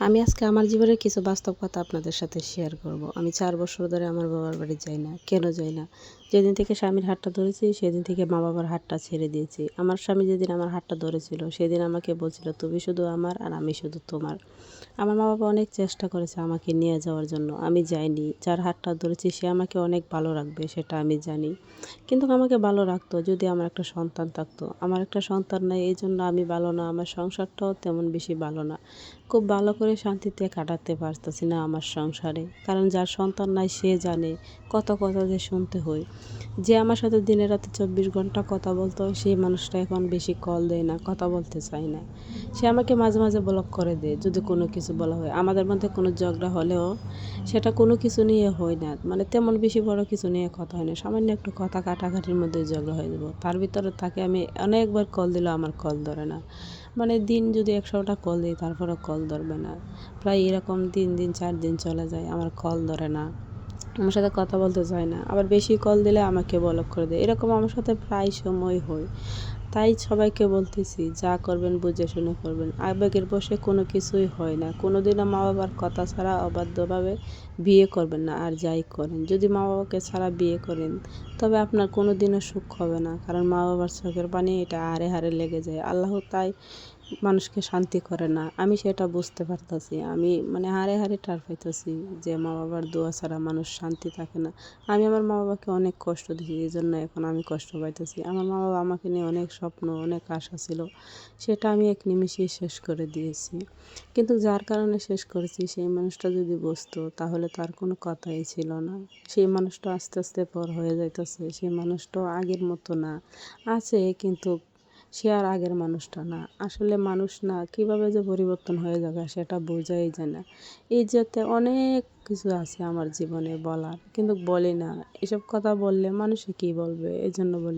আমি আজকে আমার জীবনের কিছু বাস্তব কথা আপনাদের সাথে শেয়ার করব। আমি চার বছর ধরে আমার বাবার বাড়ি যাই না। কেন যাই না? যেদিন থেকে স্বামীর হাতটা ধরেছি, সেদিন থেকে মা বাবার হাতটা ছেড়ে দিয়েছি। আমার স্বামী যেদিন আমার হাতটা ধরেছিল, সেদিন আমাকে বলছিল, তুমি শুধু আমার আর আমি শুধু তোমার। আমার মা বাবা অনেক চেষ্টা করেছে আমাকে নিয়ে যাওয়ার জন্য। আমি যাইনি। যার হাতটা ধরেছি, সে আমাকে অনেক ভালো রাখবে, সেটা আমি জানি। কিন্তু আমাকে ভালো রাখতো যদি আমার একটা সন্তান থাকতো। আমার একটা সন্তান নাই এই জন্য আমি ভালো না। আমার সংসারটাও তেমন বেশি ভালো না। খুব ভালো করে শান্তিতে কাটাতে পারতেছি না আমার সংসারে। কারণ যার সন্তান নাই, সে জানে কত কথা যে শুনতে হয়। যে আমার সাথে দিনে রাতে চব্বিশ ঘণ্টা কথা বলতো, সেই মানুষটা এখন বেশি কল দেয় না, কথা বলতে চায় না। সে আমাকে মাঝে মাঝে ব্লক করে দেয়, যদি কোনো কিছু বলা হয়। আমাদের মধ্যে কোনো ঝগড়া হলেও সেটা কোনো কিছু নিয়ে হয় না। মানে তেমন বেশি বড় কিছু নিয়ে কথা হয় না। সামান্য একটু কথা কাটাকাটির মধ্যে ঝগড়া হয়ে যাব। তার ভিতরে তাকে আমি অনেকবার কল দিলেও আমার কল ধরে না। মানে দিন যদি একশোটা কল দিই তারপরে কল ধরবে না। প্রায় এরকম তিন দিন, চার দিন চলে যায়, আমার কল ধরে না। আমার সাথে কথা বলতে চায় না। আবার বেশি কল দিলে আমাকে বলক করে দেয়। এরকম আমার সাথে প্রায় সময় হয়। তাই সবাইকে বলতেছি, যা করবেন, বুঝে শুনে করবেন। আবেগের বসে কোনো কিছুই হয় না। কোনো দিনও মা বাবার কথা ছাড়া অবাধ্যভাবে বিয়ে করবেন না। আর যাই করেন, যদি মা বাবাকে ছাড়া বিয়ে করেন তবে আপনার কোনো দিনও সুখ হবে না। কারণ মা বাবার চোখের পানি এটা হারে হারে লেগে যায়। আল্লাহ তাই মানুষকে শান্তি করে না। আমি সেটা বুঝতে পারতাছি। আমি মানে হারে হারে টার পাইতেছি যে মা বাবার দোয়া ছাড়া মানুষ শান্তি থাকে না। আমি আমার মা বাবাকে অনেক কষ্ট দিয়েছি এই জন্য এখন আমি কষ্ট পাইতেছি। আমার মা বাবা আমাকে নিয়ে অনেক স্বপ্ন, অনেক আশা ছিল। সেটা আমি এক নিমিষেই শেষ করে দিয়েছি। কিন্তু যার কারণে শেষ করেছি, সেই মানুষটা যদি বসতো, তাহলে তার কোনো কথাই ছিল না। সেই মানুষটা আস্তে আস্তে পর হয়ে যাইতেছে। সেই মানুষটাও আগের মতো না। আছে, কিন্তু সে আর আগের মানুষটা না। আসলে মানুষ না, কীভাবে যে পরিবর্তন হয়ে যাবে সেটা বোঝাই যায় না। এই যাতে অনেক কিছু আছে আমার জীবনে বলার, কিন্তু বলি না। এসব কথা বললে মানুষে কি বলবে? এই জন্য বলি